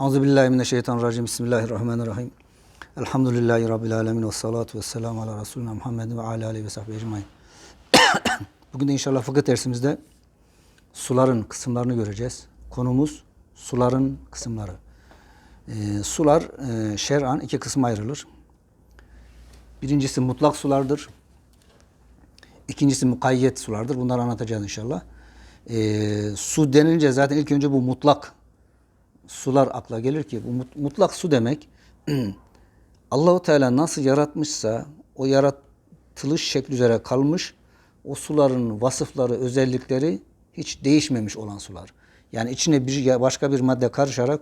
Euzubillahimineşşeytanirracim. Bismillahirrahmanirrahim. Elhamdülillahi Rabbil alemin ve salatu ve selamu ala Resulüna Muhammed ve ala aleyhi ve sahbihi ecmain. Bugün de inşallah fıkıh dersimizde suların kısımlarını göreceğiz. Konumuz suların kısımları. Ee, sular e, şer'an iki kısma ayrılır. Birincisi mutlak sulardır. İkincisi mukayyet sulardır. Bunları anlatacağız inşallah. Ee, su denilince zaten ilk önce bu mutlak sular akla gelir ki bu mut- mutlak su demek Allahu Teala nasıl yaratmışsa o yaratılış şekli üzere kalmış o suların vasıfları, özellikleri hiç değişmemiş olan sular. Yani içine bir başka bir madde karışarak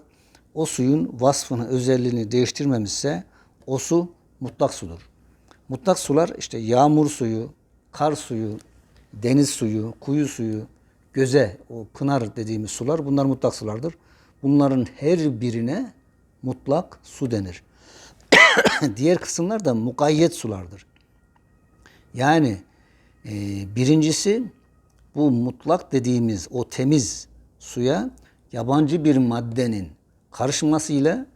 o suyun vasfını, özelliğini değiştirmemişse o su mutlak sudur. Mutlak sular işte yağmur suyu, kar suyu, deniz suyu, kuyu suyu, göze, o pınar dediğimiz sular bunlar mutlak sulardır. Bunların her birine mutlak su denir. Diğer kısımlar da mukayyet sulardır. Yani e, birincisi bu mutlak dediğimiz o temiz suya yabancı bir maddenin karışmasıyla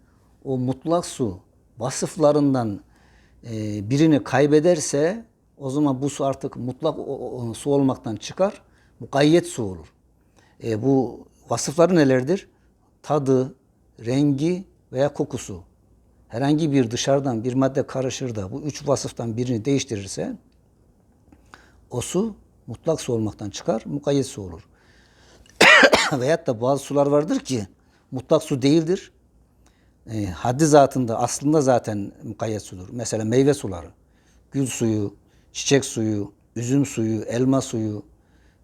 o mutlak su vasıflarından e, birini kaybederse o zaman bu su artık mutlak o- o- su olmaktan çıkar, mukayyet su olur. E, bu vasıfları nelerdir? Tadı, rengi veya kokusu. Herhangi bir dışarıdan bir madde karışır da bu üç vasıftan birini değiştirirse o su mutlak su olmaktan çıkar, mukayyet su olur. Veyahut da bazı sular vardır ki mutlak su değildir. E, haddi zatında aslında zaten mukayyet sudur. Mesela meyve suları, gül suyu, çiçek suyu, üzüm suyu, elma suyu,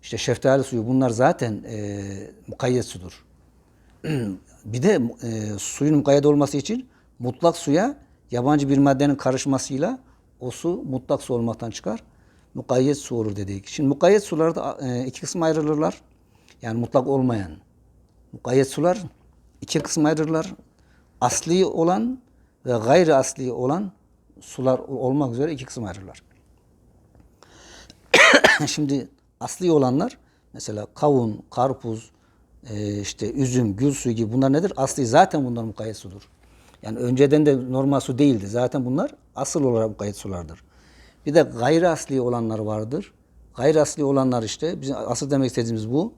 işte şeftali suyu bunlar zaten e, mukayyet sudur. bir de e, suyun mukayyet olması için mutlak suya yabancı bir maddenin karışmasıyla o su mutlak su olmaktan çıkar. Mukayyet su olur dedik. Şimdi mukayyet sular da e, iki kısma ayrılırlar. Yani mutlak olmayan. Mukayyet sular iki kısma ayrılırlar. Asli olan ve gayri asli olan sular olmak üzere iki kısma ayrılırlar. Şimdi asli olanlar mesela kavun, karpuz, e, işte üzüm, gül suyu gibi bunlar nedir? Asli zaten bunlar mukayyet sudur. Yani önceden de normal su değildi. Zaten bunlar asıl olarak mukayyet sulardır. Bir de gayri asli olanlar vardır. Gayri asli olanlar işte bizim asıl demek istediğimiz bu.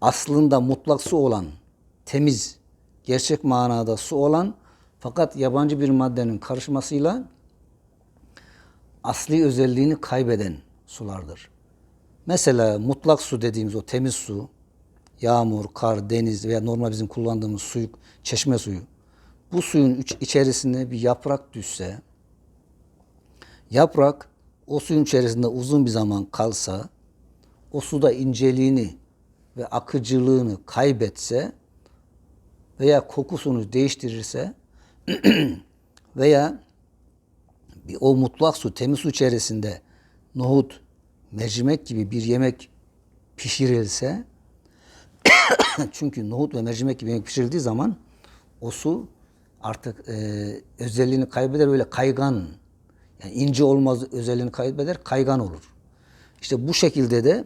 Aslında mutlak su olan, temiz, gerçek manada su olan fakat yabancı bir maddenin karışmasıyla asli özelliğini kaybeden sulardır. Mesela mutlak su dediğimiz o temiz su, yağmur, kar, deniz veya normal bizim kullandığımız suyu, çeşme suyu. Bu suyun iç- içerisine bir yaprak düşse, yaprak o suyun içerisinde uzun bir zaman kalsa, o suda inceliğini ve akıcılığını kaybetse veya kokusunu değiştirirse veya bir o mutlak su, temiz su içerisinde nohut, mercimek gibi bir yemek pişirilse çünkü nohut ve mercimek gibi yemek pişirildiği zaman o su artık e, özelliğini kaybeder böyle kaygan yani ince olmaz özelliğini kaybeder kaygan olur. İşte bu şekilde de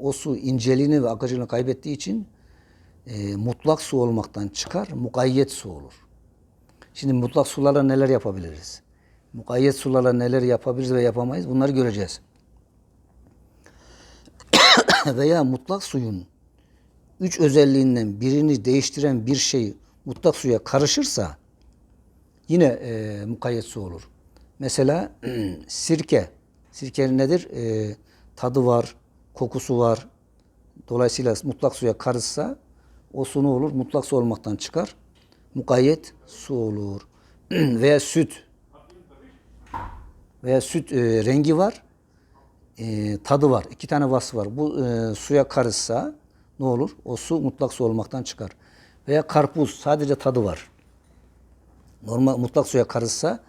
o su inceliğini ve akıcılığını kaybettiği için e, mutlak su olmaktan çıkar, mukayyet su olur. Şimdi mutlak sularla neler yapabiliriz? Mukayyet sularla neler yapabiliriz ve yapamayız bunları göreceğiz. Veya mutlak suyun üç özelliğinden birini değiştiren bir şey mutlak suya karışırsa yine e, mukayyet su olur. Mesela sirke. Sirke nedir? E, tadı var, kokusu var. Dolayısıyla mutlak suya karışsa o su ne olur? Mutlak su olmaktan çıkar. Mukayyet su olur. Veya süt. Veya süt e, rengi var, e, tadı var. İki tane vasfı var. Bu e, suya karışsa ne olur? O su mutlak su olmaktan çıkar. Veya karpuz sadece tadı var. Normal mutlak suya karışsa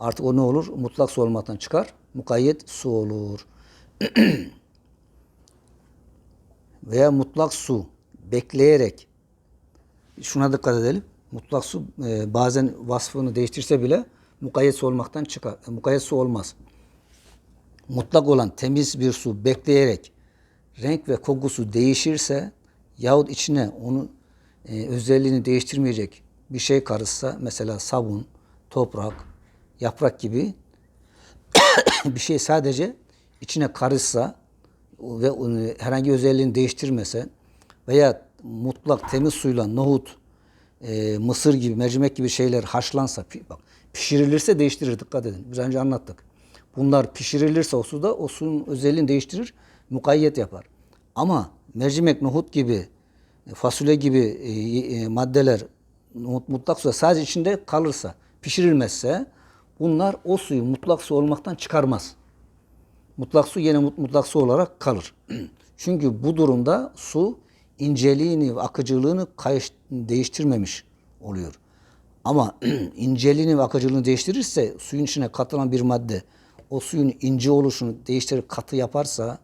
artık o ne olur? Mutlak su olmaktan çıkar. Mukayyet su olur. Veya mutlak su bekleyerek şuna dikkat edelim. Mutlak su e, bazen vasfını değiştirse bile mukayyet su olmaktan çıkar. E, mukayyet su olmaz. Mutlak olan temiz bir su bekleyerek renk ve kokusu değişirse yahut içine onu e, özelliğini değiştirmeyecek bir şey karışsa mesela sabun, toprak, yaprak gibi bir şey sadece içine karışsa ve herhangi özelliğini değiştirmese veya mutlak temiz suyla nohut, e, mısır gibi, mercimek gibi şeyler haşlansa, bak pişirilirse değiştirir dikkat edin. Biz önce anlattık. Bunlar pişirilirse o suda o suyun özelliğini değiştirir, mukayyet yapar. Ama mercimek, nohut gibi, e, fasulye gibi e, e, maddeler mut- mutlak suda sadece içinde kalırsa, pişirilmezse bunlar o suyu mutlak su olmaktan çıkarmaz. Mutlak su yine mut- mutlak su olarak kalır. Çünkü bu durumda su inceliğini akıcılığını değiştirmemiş oluyor. Ama inceliğini ve akıcılığını değiştirirse suyun içine katılan bir madde o suyun ince oluşunu değiştirip katı yaparsa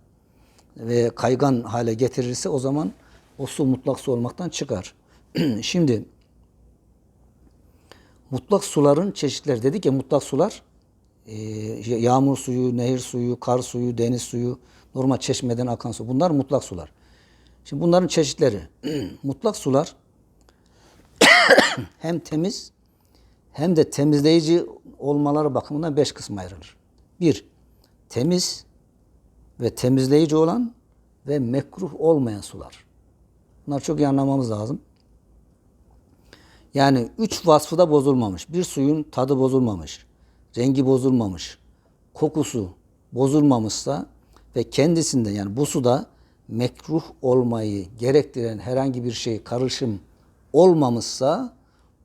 ve kaygan hale getirirse o zaman o su mutlak su olmaktan çıkar. Şimdi mutlak suların çeşitleri dedik ya mutlak sular e, yağmur suyu, nehir suyu, kar suyu, deniz suyu, normal çeşmeden akan su. Bunlar mutlak sular. Şimdi bunların çeşitleri. mutlak sular hem temiz hem de temizleyici olmaları bakımından beş kısma ayrılır. Bir, temiz ve temizleyici olan ve mekruh olmayan sular. Bunlar çok iyi anlamamız lazım. Yani üç vasfı da bozulmamış. Bir suyun tadı bozulmamış, rengi bozulmamış, kokusu bozulmamışsa ve kendisinde yani bu suda mekruh olmayı gerektiren herhangi bir şey karışım olmamışsa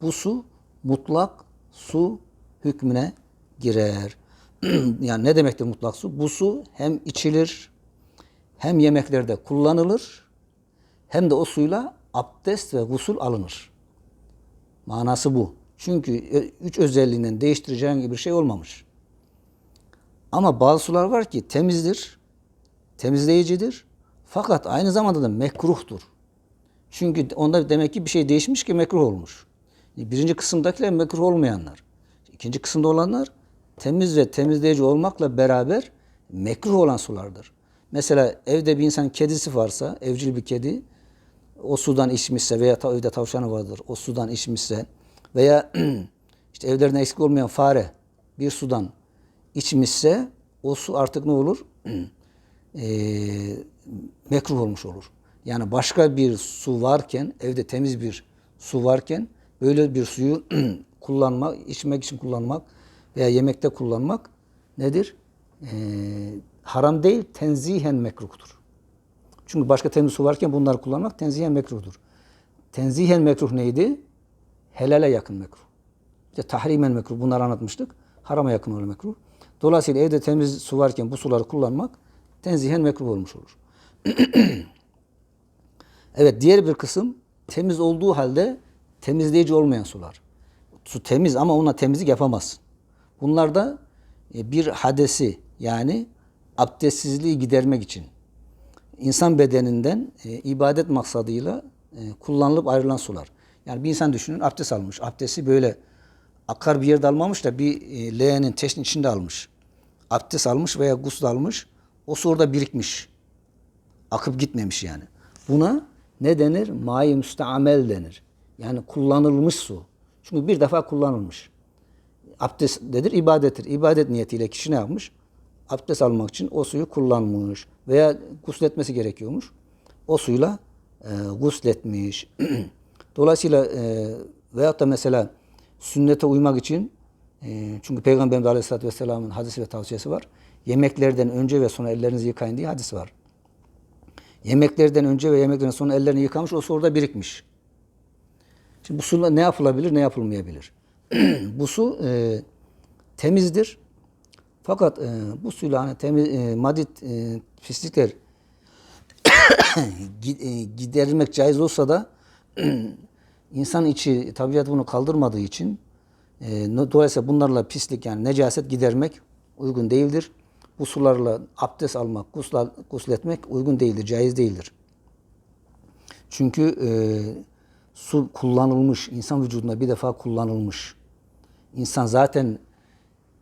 bu su mutlak su hükmüne girer. yani ne demektir mutlak su? Bu su hem içilir hem yemeklerde kullanılır hem de o suyla abdest ve gusül alınır. Manası bu. Çünkü üç özelliğinden değiştireceği herhangi bir şey olmamış. Ama bazı sular var ki temizdir, temizleyicidir. Fakat aynı zamanda da mekruhtur. Çünkü onda demek ki bir şey değişmiş ki mekruh olmuş. Birinci kısımdakiler mekruh olmayanlar. İkinci kısımda olanlar temiz ve temizleyici olmakla beraber mekruh olan sulardır. Mesela evde bir insan kedisi varsa, evcil bir kedi, o sudan içmişse veya evde tavşanı vardır, o sudan içmişse veya işte evlerinde eksik olmayan fare bir sudan içmişse o su artık ne olur? Eee mekruh olmuş olur. Yani başka bir su varken, evde temiz bir su varken böyle bir suyu kullanmak, içmek için kullanmak veya yemekte kullanmak nedir? Ee, haram değil, tenzihen mekruhtur. Çünkü başka temiz su varken bunları kullanmak tenzihen mekruhtur. Tenzihen mekruh neydi? Helale yakın mekruh. İşte tahrimen mekruh bunları anlatmıştık. Harama yakın olan mekruh. Dolayısıyla evde temiz su varken bu suları kullanmak tenzihen mekruh olmuş olur. evet diğer bir kısım temiz olduğu halde temizleyici olmayan sular. Su temiz ama ona temizlik yapamazsın. Bunlarda e, bir hadesi yani abdestsizliği gidermek için insan bedeninden e, ibadet maksadıyla e, kullanılıp ayrılan sular. Yani bir insan düşünün abdest almış. Abdesti böyle akar bir yerde almamış da bir leğenin teşnin içinde almış. Abdest almış veya gusül almış. O su orada birikmiş. Akıp gitmemiş yani. Buna ne denir? Mai müsteamel denir. Yani kullanılmış su. Çünkü bir defa kullanılmış. Abdest nedir? İbadettir. İbadet niyetiyle kişi ne yapmış? Abdest almak için o suyu kullanmış. Veya gusletmesi gerekiyormuş. O suyla e, gusletmiş. Dolayısıyla e, veyahut da mesela sünnete uymak için e, çünkü Peygamberimiz Aleyhisselatü Vesselam'ın hadisi ve tavsiyesi var. Yemeklerden önce ve sonra ellerinizi yıkayın diye hadis var. Yemeklerden önce ve yemeklerden sonra ellerini yıkamış, o su orada birikmiş. Şimdi bu suyla ne yapılabilir, ne yapılmayabilir? Bu su e, temizdir. Fakat e, bu suyla hani temiz, e, madit e, pislikler giderilmek caiz olsa da insan içi tabiat bunu kaldırmadığı için e, dolayısıyla bunlarla pislik yani necaset gidermek uygun değildir. Bu sularla abdest almak, gusül, gusül etmek uygun değildir, caiz değildir. Çünkü e, su kullanılmış, insan vücudunda bir defa kullanılmış. İnsan zaten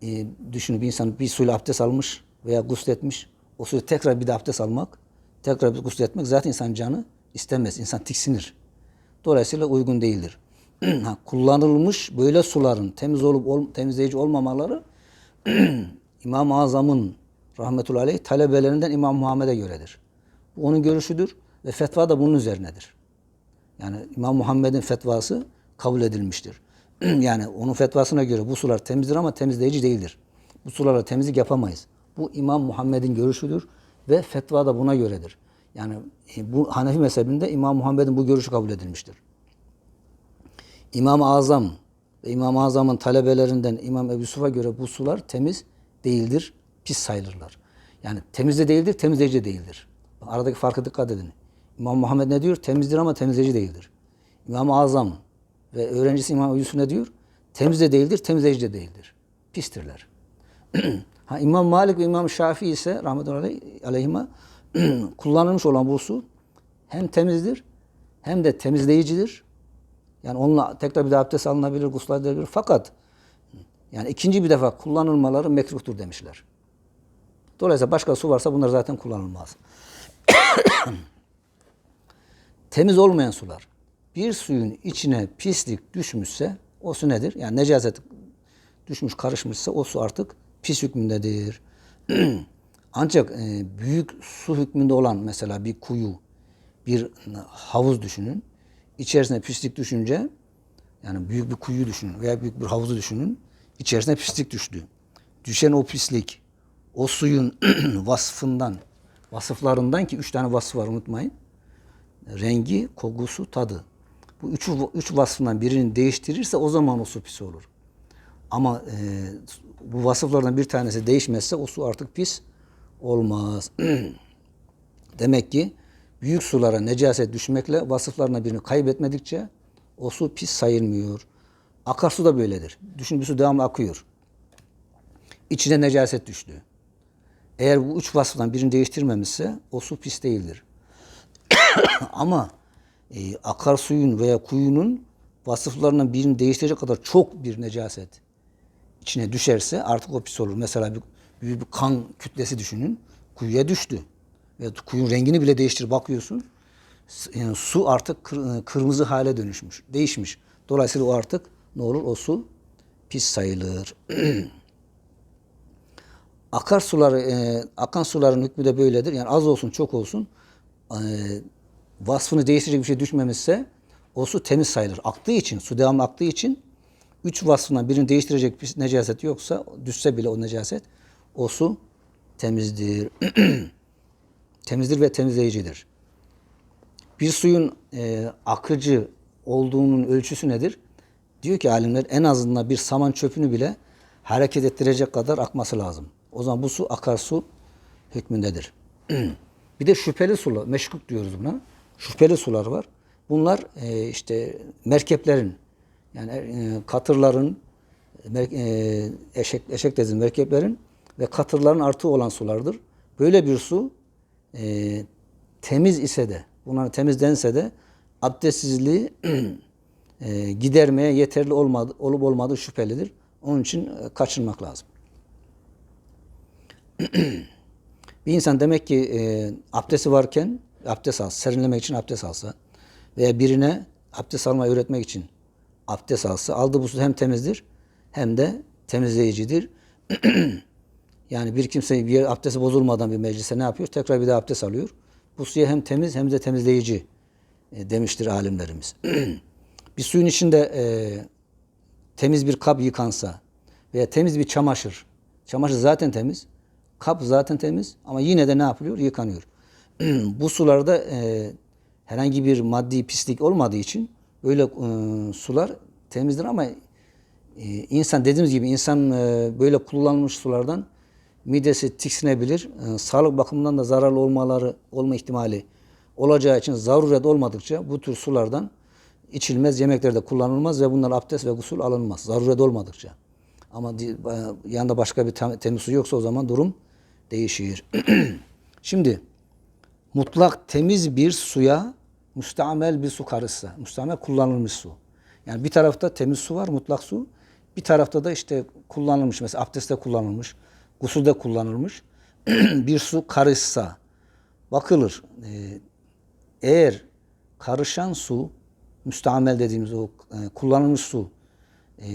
e, düşünün bir insan bir suyla abdest almış veya gusül etmiş. O suyu tekrar bir de abdest almak, tekrar bir gusül etmek zaten insan canı istemez. İnsan tiksinir. Dolayısıyla uygun değildir. kullanılmış böyle suların temiz olup ol, temizleyici olmamaları İmam-ı Azam'ın rahmetullahi aleyh talebelerinden İmam Muhammed'e göredir. Bu onun görüşüdür ve fetva da bunun üzerinedir. Yani İmam Muhammed'in fetvası kabul edilmiştir. yani onun fetvasına göre bu sular temizdir ama temizleyici değildir. Bu sulara temizlik yapamayız. Bu İmam Muhammed'in görüşüdür ve fetva da buna göredir. Yani e, bu Hanefi mezhebinde İmam Muhammed'in bu görüşü kabul edilmiştir. İmam-ı Azam ve İmam-ı Azam'ın talebelerinden İmam Ebu Yusuf'a göre bu sular temiz değildir, pis sayılırlar. Yani temiz de değildir, temizleyici de değildir. Aradaki farkı dikkat edin. İmam Muhammed ne diyor? Temizdir ama temizleyici değildir. İmam-ı Azam ve öğrencisi İmam Ebu Yusuf ne diyor? Temiz de değildir, temizleyici de değildir. Pistirler. ha, İmam Malik ve İmam Şafii ise rahmetullahi aleyhime kullanılmış olan bu su hem temizdir hem de temizleyicidir. Yani onunla tekrar bir daha abdest alınabilir, gusül edilebilir. Fakat yani ikinci bir defa kullanılmaları mekruhtur demişler. Dolayısıyla başka su varsa bunlar zaten kullanılmaz. Temiz olmayan sular. Bir suyun içine pislik düşmüşse o su nedir? Yani necaset düşmüş, karışmışsa o su artık pis hükmündedir. Ancak e, büyük su hükmünde olan mesela bir kuyu, bir havuz düşünün. İçerisine pislik düşünce yani büyük bir kuyu düşünün veya büyük bir havuzu düşünün. İçerisine pislik düştü. Düşen o pislik o suyun vasfından, vasıflarından ki üç tane vasıf var unutmayın. Rengi, kokusu, tadı. Bu üç, üç vasfından birini değiştirirse o zaman o su pis olur. Ama e, bu vasıflardan bir tanesi değişmezse o su artık pis olmaz. Demek ki büyük sulara necaset düşmekle vasıflarına birini kaybetmedikçe o su pis sayılmıyor. Akarsu da böyledir. Düşün bir su devamlı akıyor. İçine necaset düştü. Eğer bu üç vasıftan birini değiştirmemişse o su pis değildir. Ama e, akarsuyun veya kuyunun vasıflarından birini değiştirecek kadar çok bir necaset içine düşerse artık o pis olur. Mesela bir büyük bir kan kütlesi düşünün. Kuyuya düştü. Ve kuyun rengini bile değiştir bakıyorsun. Yani su artık kır, kırmızı hale dönüşmüş, değişmiş. Dolayısıyla o artık ne olur? O su pis sayılır. Akarsular, e, akan suların hükmü de böyledir. Yani az olsun, çok olsun. E, vasfını değiştirecek bir şey düşmemişse o su temiz sayılır. Aktığı için, su devamlı aktığı için üç vasfından birini değiştirecek bir necaset yoksa, düşse bile o necaset, o su temizdir. temizdir ve temizleyicidir. Bir suyun e, akıcı olduğunun ölçüsü nedir? Diyor ki alimler en azından bir saman çöpünü bile hareket ettirecek kadar akması lazım. O zaman bu su akarsu hükmündedir. bir de şüpheli sular, meşkuk diyoruz buna. Şüpheli sular var. Bunlar e, işte merkeplerin, yani e, katırların, e, eşek, eşek dediğimiz merkeplerin ve katırların artığı olan sulardır. Böyle bir su e, temiz ise de, bunlar temizlense de abdestsizliği e, gidermeye yeterli olmadı, olup olmadığı şüphelidir. Onun için e, kaçınmak lazım. bir insan demek ki e, abdesti varken abdest alsa, serinlemek için abdest alsa veya birine abdest almayı öğretmek için abdest alsa, aldığı bu su hem temizdir hem de temizleyicidir. yani bir kimse bir yer abdesti bozulmadan bir meclise ne yapıyor? Tekrar bir daha abdest alıyor. Bu suya hem temiz hem de temizleyici e, demiştir alimlerimiz. bir suyun içinde e, temiz bir kap yıkansa veya temiz bir çamaşır, çamaşır zaten temiz, kap zaten temiz ama yine de ne yapılıyor? Yıkanıyor. bu sularda e, herhangi bir maddi pislik olmadığı için böyle e, sular temizdir ama e, insan dediğimiz gibi insan e, böyle kullanılmış sulardan midesi tiksinebilir. E, sağlık bakımından da zararlı olmaları olma ihtimali olacağı için zaruret olmadıkça bu tür sulardan içilmez, yemeklerde kullanılmaz ve bunlar abdest ve gusül alınmaz. Zaruret olmadıkça. Ama e, yanında başka bir temiz su yoksa o zaman durum değişir. Şimdi mutlak temiz bir suya müstamel bir su karışsa, müstamel kullanılmış su. Yani bir tarafta temiz su var, mutlak su. Bir tarafta da işte kullanılmış, mesela abdestte kullanılmış, gusülde kullanılmış bir su karışsa bakılır. Ee, eğer karışan su müstamel dediğimiz o e, kullanılmış su e,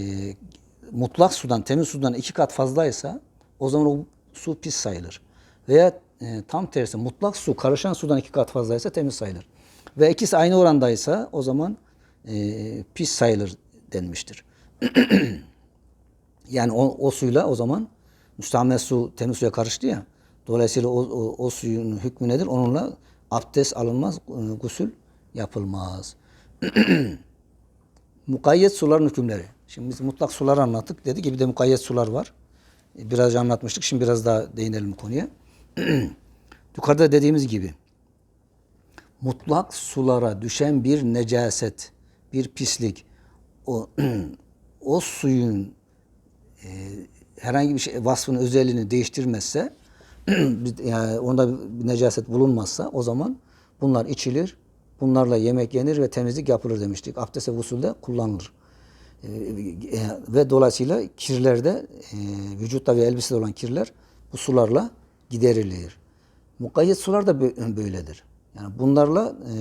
mutlak sudan, temiz sudan iki kat fazlaysa o zaman o su pis sayılır. Veya e, tam tersi mutlak su karışan sudan iki kat fazlaysa temiz sayılır. Ve ikisi aynı orandaysa o zaman e, pis sayılır denmiştir. yani o, o suyla o zaman müstamel su temiz suya karıştı ya. Dolayısıyla o, o, o suyun hükmü nedir? Onunla abdest alınmaz, e, gusül yapılmaz. mukayyet suların hükümleri. Şimdi biz mutlak suları anlattık. Dedi ki bir de mukayyet sular var. E, Biraz anlatmıştık. Şimdi biraz daha değinelim konuya. Yukarıda dediğimiz gibi mutlak sulara düşen bir necaset, bir pislik, o, o suyun e, herhangi bir şey vasfını, özelliğini değiştirmezse, yani onda bir necaset bulunmazsa o zaman bunlar içilir, bunlarla yemek yenir ve temizlik yapılır demiştik. Abdest ve usulde kullanılır. E, e, ve dolayısıyla kirlerde, e, vücutta ve elbisede olan kirler bu sularla giderilir. Mukayyet sular da bö- böyledir. Yani bunlarla e,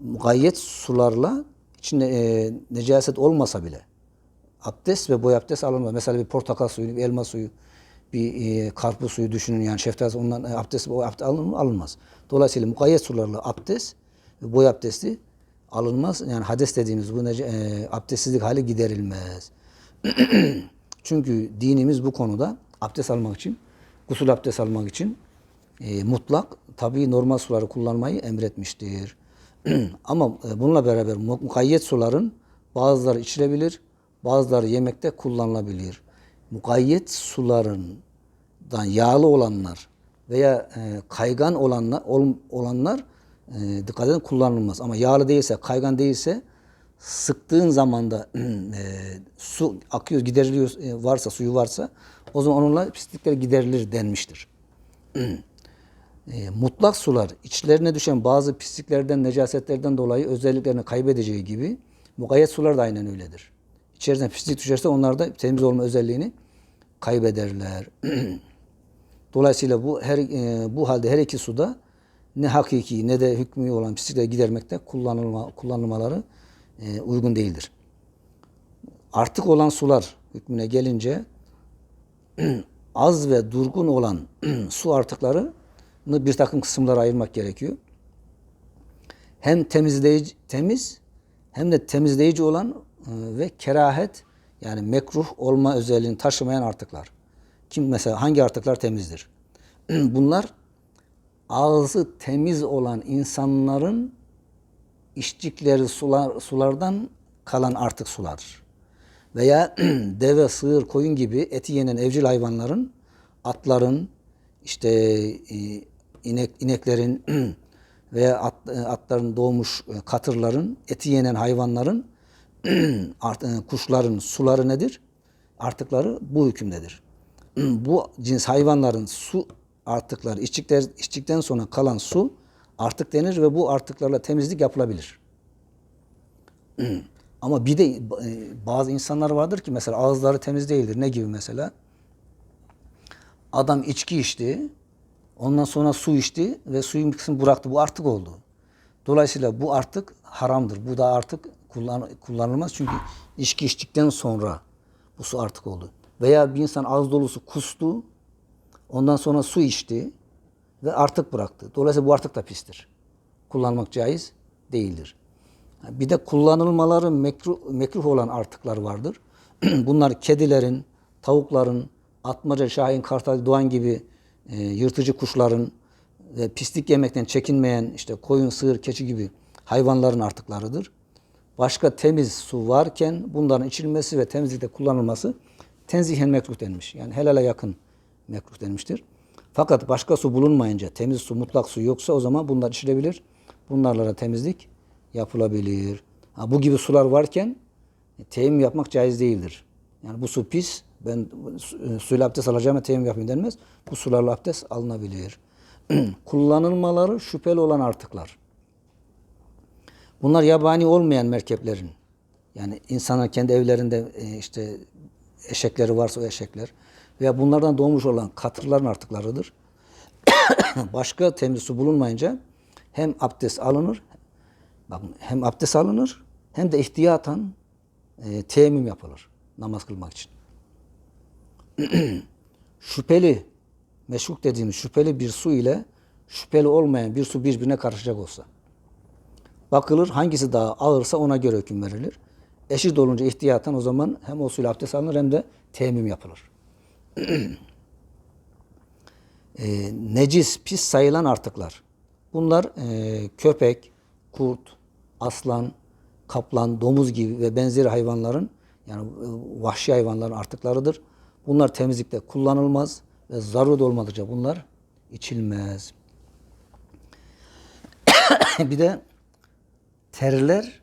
mukayyet sularla içinde e, necaset olmasa bile abdest ve boy abdest alınmaz. Mesela bir portakal suyu, bir elma suyu, bir e, karpuz suyu düşünün yani şeftali ondan e, abdest, boy abdest alınır mı? Alınmaz. Dolayısıyla mukayyet sularla abdest ve boy abdesti alınmaz. Yani hades dediğimiz bu nece, e, abdestsizlik hali giderilmez. Çünkü dinimiz bu konuda abdest almak için, gusül abdest almak için e, mutlak tabii normal suları kullanmayı emretmiştir. Ama e, bununla beraber mu- mukayyet suların bazıları içilebilir, bazıları yemekte kullanılabilir. Mukayyet sularından yağlı olanlar veya e, kaygan olanlar ol- olanlar e, dikkat edin kullanılmaz. Ama yağlı değilse, kaygan değilse sıktığın zaman da e, su akıyor, gideriliyor e, varsa, suyu varsa o zaman onunla pislikler giderilir denmiştir. E, mutlak sular içlerine düşen bazı pisliklerden, necasetlerden dolayı özelliklerini kaybedeceği gibi mukayyet sular da aynen öyledir. İçerisine pislik düşerse onlar da temiz olma özelliğini kaybederler. Dolayısıyla bu her e, bu halde her iki suda ne hakiki ne de hükmü olan pislikleri gidermekte kullanılma kullanılmaları e, uygun değildir. Artık olan sular hükmüne gelince az ve durgun olan su artıklarını bir takım kısımlara ayırmak gerekiyor. Hem temizleyici temiz hem de temizleyici olan e, ve kerahet yani mekruh olma özelliğini taşımayan artıklar. Kim mesela hangi artıklar temizdir? Bunlar ağzı temiz olan insanların içtikleri sular, sulardan kalan artık sulardır. Veya deve, sığır, koyun gibi eti yenen evcil hayvanların, atların, işte e, inek ineklerin veya at, e, atların doğmuş e, katırların, eti yenen hayvanların, kuşların suları nedir? Artıkları bu hükümdedir. bu cins hayvanların su artıkları içtikler, içtikten sonra kalan su artık denir ve bu artıklarla temizlik yapılabilir. Ama bir de e, bazı insanlar vardır ki mesela ağızları temiz değildir. Ne gibi mesela? Adam içki içti, ondan sonra su içti ve suyun bir kısmını bıraktı. Bu artık oldu. Dolayısıyla bu artık haramdır. Bu da artık kullan, kullanılmaz. Çünkü içki içtikten sonra bu su artık oldu. Veya bir insan ağız dolusu kustu, ondan sonra su içti ve artık bıraktı. Dolayısıyla bu artık da pistir. Kullanmak caiz değildir. Bir de kullanılmaları mekruh, mekruh olan artıklar vardır. Bunlar kedilerin, tavukların, atmaca, şahin, kartal, doğan gibi e, yırtıcı kuşların ve pislik yemekten çekinmeyen işte koyun, sığır, keçi gibi hayvanların artıklarıdır. Başka temiz su varken bunların içilmesi ve temizlikte kullanılması tenzihen mekruh denmiş. Yani helale yakın mekruh denmiştir. Fakat başka su bulunmayınca, temiz su, mutlak su yoksa o zaman bunlar içilebilir. Bunlarla temizlik yapılabilir. Ha, bu gibi sular varken e, teyemmüm yapmak caiz değildir. Yani bu su pis, ben su- e, suyla abdest alacağım ve teyemmüm yapayım denmez. Bu sularla abdest alınabilir. Kullanılmaları şüpheli olan artıklar. Bunlar yabani olmayan merkeplerin. Yani insanlar kendi evlerinde e, işte eşekleri varsa o eşekler veya bunlardan doğmuş olan katırların artıklarıdır. Başka temiz su bulunmayınca hem abdest alınır Bakın hem abdest alınır hem de ihtiyatan e, teyemmüm yapılır namaz kılmak için. şüpheli, meşhuk dediğimiz şüpheli bir su ile şüpheli olmayan bir su birbirine karışacak olsa. Bakılır hangisi daha ağırsa ona göre hüküm verilir. Eşit olunca ihtiyatan o zaman hem o suyla abdest alınır hem de teyemmüm yapılır. e, necis, pis sayılan artıklar. Bunlar e, köpek, kurt, aslan, kaplan, domuz gibi ve benzeri hayvanların yani e, vahşi hayvanların artıklarıdır. Bunlar temizlikte kullanılmaz ve zaruret olmadıkça bunlar içilmez. bir de terler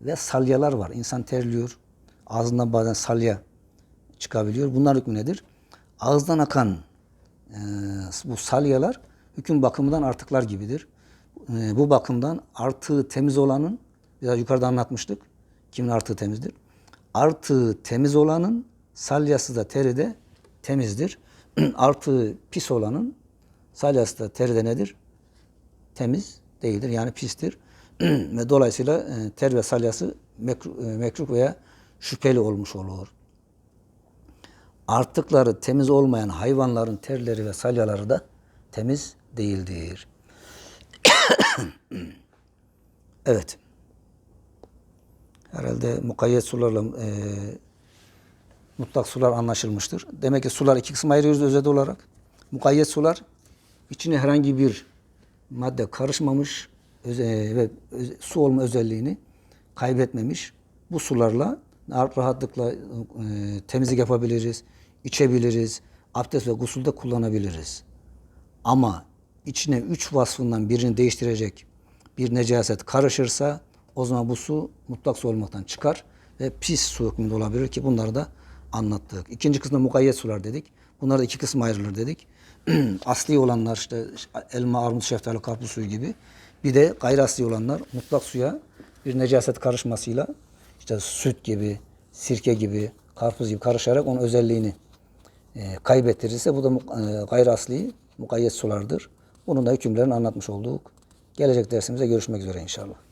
ve salyalar var. İnsan terliyor. Ağzından bazen salya çıkabiliyor. Bunlar hükmü nedir? Ağızdan akan e, bu salyalar hüküm bakımından artıklar gibidir. E, bu bakımdan artığı temiz olanın, biraz yukarıda anlatmıştık. Kimin artığı temizdir? Artığı temiz olanın salyası da teri de temizdir. artığı pis olanın salyası da teri de nedir? Temiz değildir. Yani pistir. ve dolayısıyla e, ter ve salyası mekruh, e, veya şüpheli olmuş olur. Artıkları temiz olmayan hayvanların terleri ve salyaları da temiz değildir. evet. Herhalde mukayyet sularla e, mutlak sular anlaşılmıştır. Demek ki sular iki kısma ayırıyoruz özet olarak. Mukayyet sular içine herhangi bir madde karışmamış öze, ve öz- su olma özelliğini kaybetmemiş. Bu sularla rahatlıkla e, temizlik yapabiliriz, içebiliriz, abdest ve gusülde kullanabiliriz. Ama içine üç vasfından birini değiştirecek bir necaset karışırsa o zaman bu su mutlak su olmaktan çıkar ve pis su hükmünde olabilir ki bunları da anlattık. İkinci kısımda mukayyet sular dedik. Bunlar da iki kısma ayrılır dedik. asli olanlar işte elma, armut, şeftali, karpuz suyu gibi. Bir de gayri asli olanlar mutlak suya bir necaset karışmasıyla işte süt gibi, sirke gibi, karpuz gibi karışarak onun özelliğini e, kaybettirirse bu da e, gayri asli mukayyet sulardır. Bunun da hükümlerini anlatmış olduk. Gelecek dersimizde görüşmek üzere inşallah.